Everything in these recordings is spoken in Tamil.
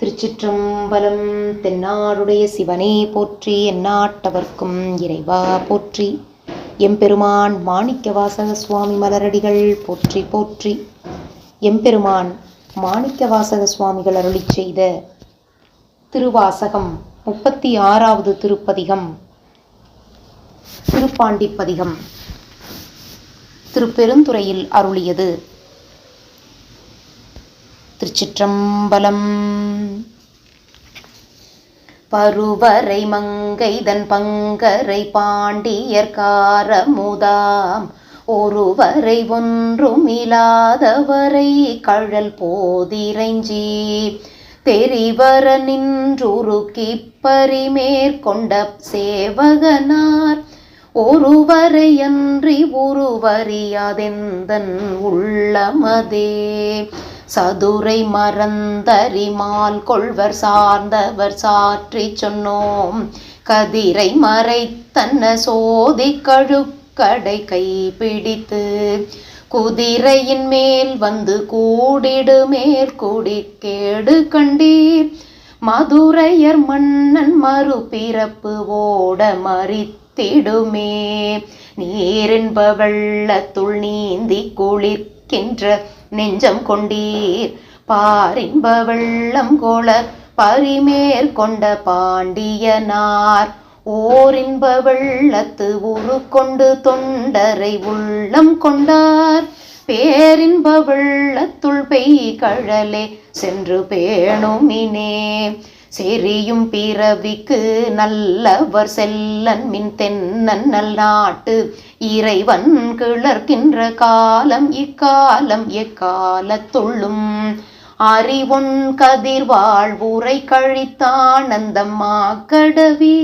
திருச்சிற்றம்பலம் தென்னாடுடைய சிவனே போற்றி எந்நாட்டவர்க்கும் இறைவா போற்றி. எம்பெருமான் மாணிக்கவாசக சுவாமி மலரடிகள் போற்றி போற்றி. எம்பெருமான் மாணிக்கவாசக சுவாமிகள் அருளிச் செய்த திருவாசகம் முப்பத்தி ஆறாவது திருப்பதிகம் திருப்பாண்டிப்பதிகம். திருப்பெருந்துறையில் அருளியது திருச்சிற்றம்பலம். பருவரை மங்கைதன் பங்கரை பாண்டியர்காரமுதாம் ஒருவரை ஒன்றும் இலாதவரை கழல் போதிரைஞ்சி. தெரிவர நின்றுருக்கி பரிமேற்கொண்ட சேவகனார். ஒருவரை அன்றி ஒருவறியாதெந்தன் உள்ளமதே. சதுரை மறந்தறிமால் கொள்வர் சார்ந்தவர் சாற்றி சொன்னோம். கதிரை மறைத்தன்ன சோதி கழுக்கடை கை பிடித்து குதிரையின் மேல் வந்து கூடிடு மேற்கூடி கேடு கண்டீர். மதுரையர் மன்னன் மறுபிறப்பு ஓட மறித்திடுமே. நீரின்ப வெள்ளத்துள் நீந்தி குளிர்கின்ற நெஞ்சம் கொண்டீர். பாரின்ப வெள்ளம் கோல பரிமேற் கொண்ட பாண்டியனார். ஓரின்ப வெள்ளத்து உரு கொண்டு தொண்டரை உள்ளம் கொண்டார். பேரின்ப வெள்ளத்துள் பெய் கழலே சென்று பேணுமினே. செரியும் பிறவிக்கு நல்லவர் செல்லன் மின் தென்னன் நல் நாட்டு இறைவன் கிளர்கின்ற காலம் இக்காலம் எக்காலத்துள்ளும். அறிவொன் கதிர்வாழ் உரை கழித்தானந்தம் மாக்கடவி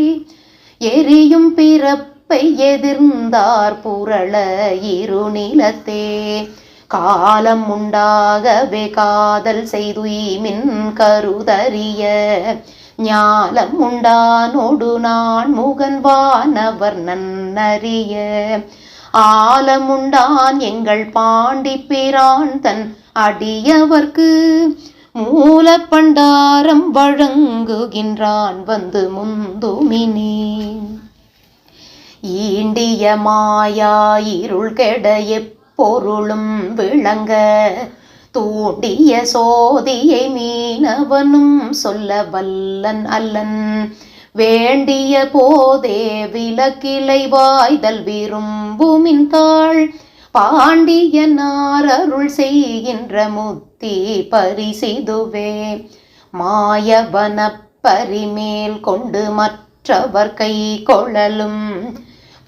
எரியும் பிறப்பை எதிர்ந்தார் புரள இருநிலத்தே. காலம் உண்டாகவே காதல் செய்துய்மின் கருதறிய. ஞாலம் உண்டானோடு நான் முகன்வானவர் நன்னறிய. ஆலமுண்டான் எங்கள் பாண்டி பிரான் தன் அடியவர்க்கு மூலப்பண்டாரம் வழங்குகின்றான் வந்து முந்துமினே. ஈண்டிய மாயா இருள் கெட பொருளும் விளங்க தூண்டிய சோதியை மீனவனும் சொல்ல வல்லன் அல்லன். வேண்டிய போதே விலக்கிளை வாய்தல் விரும்புமின் தாள். பாண்டியனார் அருள் செய்கின்ற முத்தி பரிசிதுவே. மாயவன பரிமேல் கொண்டு மற்றவர் கை கொள்ளலும்.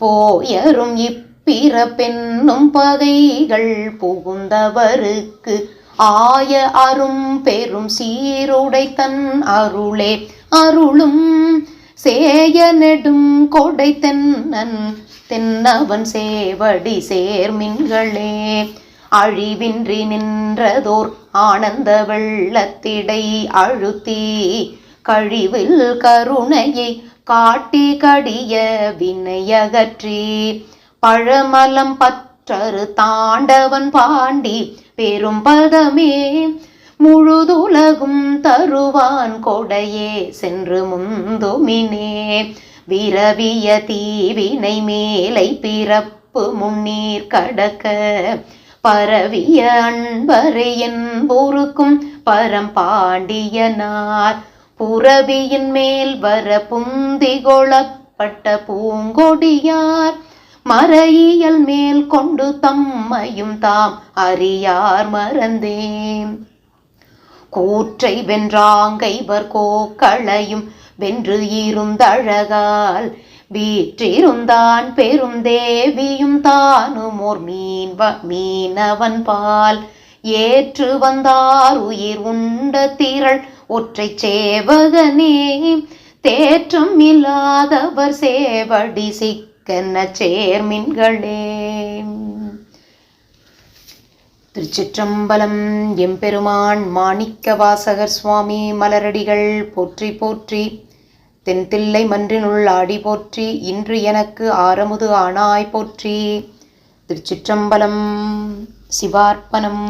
போயரும் இப் பெண்ணும் பகைகள் புகுந்தவருக்கு ஆய அரும் பெரும் சீருடை தன் அருளே. அருளும் சேய நெடும் கொடை தென்னன் தென்னவன் சேவடி சேர்மின்களே அழிவின்றி நின்றதோர் ஆனந்த வெள்ளத்திடை அழுத்தி கழிவில் கருணையை காட்டி கடிய வினையகற்றி பழமலம் பற்றரு தாண்டவன் பாண்டி பெரும் பதமே முழுதுலகும் தருவான் கொடையே சென்று முந்துமினே. விரவிய தீவினை மேலை பிறப்பு முன்னீர் கடக்க பரவிய அன்பரை என்போருக்கும் பரம்பாண்டியனார் புறவியின் மேல் வர புந்திகொளப்பட்ட பூங்கொடியார். மறையியல் மேல் கொண்டு தம்மையும் தாம் அறியார் மறந்தேன். கூற்றை வென்றாங்கைவர் கோக்களையும் வென்று இருந்தழகால் வீற்றிருந்தான் பெரும் தேவியும் தானும் ஓர் மீன் மீனவன் பால். ஏற்று வந்தார் உயிர் உண்ட திரள் ஒற்றை சேவகனே தேற்றம் இல்லாதவர் சேவடி கென்ன சேர்மின்களே. திருச்சிற்றம்பலம் எம்பெருமான் மாணிக்க வாசகர் சுவாமி மலரடிகள் போற்றி போற்றி தென்தில்லை மன்றினுள் ஆடி போற்றி இன்று எனக்கு ஆரமுது ஆனாய் போற்றி. திருச்சிற்றம்பலம் சிவார்ப்பணம்.